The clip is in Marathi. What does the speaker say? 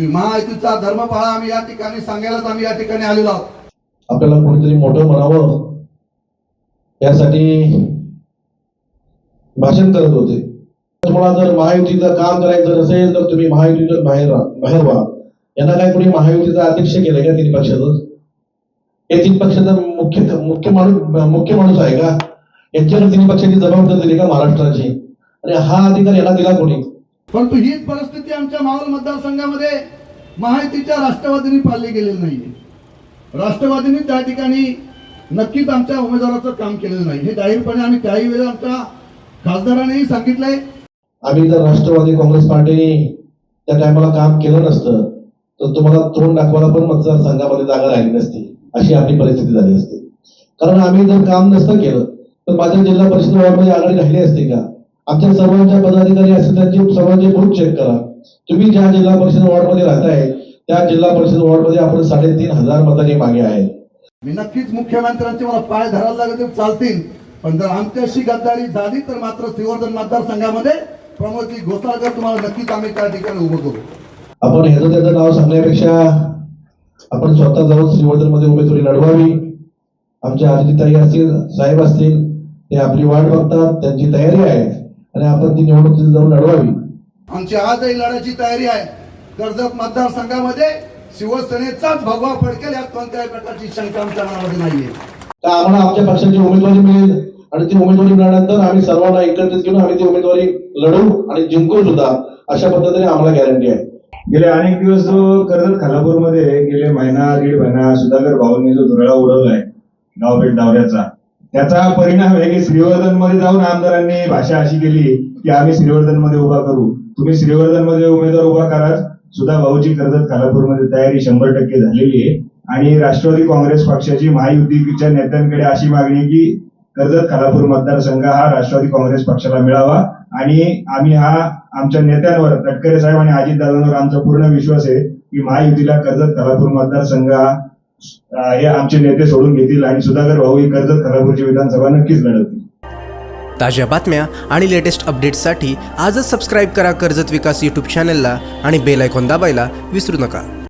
की महायुतीचा धर्म पाळा आम्ही या ठिकाणी सांगायलाच आम्ही या ठिकाणी आलेलो आहोत. आपल्याला कोणीतरी मोठं म्हणावं? यासाठी भाषण करत होते. तुम्हाला जर महायुतीचं काम करायचं नसेल तर तुम्ही महायुतीतून बाहेर बाहेर व्हा. यांना काय कोणी महायुतीचा अध्यक्ष केलं का तीन पक्षाचं? हे तीन पक्षाचा मुख्य मुख्य माणूस मुख्य माणूस आहे का? यांच्यावर तिन्ही पक्षाची जबाबदारी दिली का महाराष्ट्राची? आणि हा अधिकार याला दिला कोणी? परंतु हीच परिस्थिती आमच्या मावळ मतदारसंघामध्ये महायुतीच्या राष्ट्रवादीने पाळली गेलेली नाहीये. राष्ट्रवादीने त्या ठिकाणी नक्कीच आमच्या उमेदवाराचं काम केलेलं नाही. हे जाहीरपणे आम्ही काही वेळा आमच्या खासदारांनीही सांगितलंय. आम्ही जर राष्ट्रवादी काँग्रेस पार्टीने त्या टायमाला काम केलं नसतं तर तुम्हाला तोंड दाखवायला पण मतदारसंघामध्ये जागा राहिली नसती अशी आपली परिस्थिती झाली असती. कारण आम्ही जर काम नसतं केलं तर माझ्या जिल्हा परिषद वॉर्डमध्ये आघाडी राहिली असते का? आमच्या सर्वांच्या पदाधिकारी असतील त्यांचे सर्वांचे बूथ चेक करा. तुम्ही ज्या जिल्हा परिषद वॉर्डमध्ये राहताय त्या जिल्हा परिषद वॉर्डमध्ये आपण साडेतीन हजार मतांनी मागे आहे मी नक्कीच मुख्यमंत्र्यांचे मला पाय धरायला लागले चालतील. पण जर आमच्याशी गद्दारी झाली तर मात्र श्रीवर्धन मतदारसंघामध्ये प्रमोदजी घोसाळकर तुम्हाला नक्कीच आम्ही त्या ठिकाणी उभं करू. आपण ह्याचं त्याचं नाव सांगण्यापेक्षा आपण स्वतः जाऊन श्रीवर्धनमध्ये उमेदवारी लढवावी. आमच्या आदितीताई असतील साहेब असतील ते आपली वाट बघतात त्यांची तयारी आहे. आणि आपण ती निवडणूक तिथे जाऊन लढवावी. आमची आजही लढायची तयारी आहे. कर्जत मतदारसंघामध्ये शिवसेनेचाच भगवा फडकेल यात कोणत्याही प्रकारची शंका आमच्या मनामध्ये नाहीये. तर आम्हाला आमच्या पक्षाची उमेदवारी मिळेल आणि ती उमेदवारी मिळाल्यानंतर आम्ही सर्वांना एकत्रित घेऊन आम्ही ती उमेदवारी लढवू आणि जिंकू सुद्धा अशा पद्धतीने आम्हाला गॅरंटी आहे. गेले अनेक दिवस जो कर्जत खालापूरमध्ये गेले महिना दीड महिना सुधाकर भाऊंनी जो धुरळा उडवलाय गावभेट दौऱ्याचा. त्याचा परिणाम आहे की श्रीवर्धनमध्ये जाऊन आमदारांनी भाषा अशी केली की आम्ही श्रीवर्धनमध्ये उभा करू. तुम्ही श्रीवर्धनमध्ये उमेदवार उभा करा. सुद्धा भाऊची कर्जत खालापूरमध्ये तयारी शंभर टक्के झालेली आहे. आणि राष्ट्रवादी काँग्रेस पक्षाची महायुतीच्या नेत्यांकडे अशी मागणी की कर्जत खालापूर मतदारसंघ हा राष्ट्रवादी काँग्रेस पक्षाला मिळावा. आणि आम्ही हा आमच्या नेत्यांवर तटकरे साहेब आणि अजितदादांवर आमचा पूर्ण विश्वास आहे की महायुतीला कर्जत खालापूर मतदारसंघ हा हे आमचे नेते सोडून घेतील आणि सुधाकर भाऊ ही कर्जत खराबूरची विधानसभा नक्कीच लढवतील ताज्या बातम्या आणि लेटेस्ट अपडेट्ससाठी आजच सबस्क्राईब करा कर्जत विकास यूट्यूब चॅनलला आणि बेल आयकॉन दाबायला विसरू नका.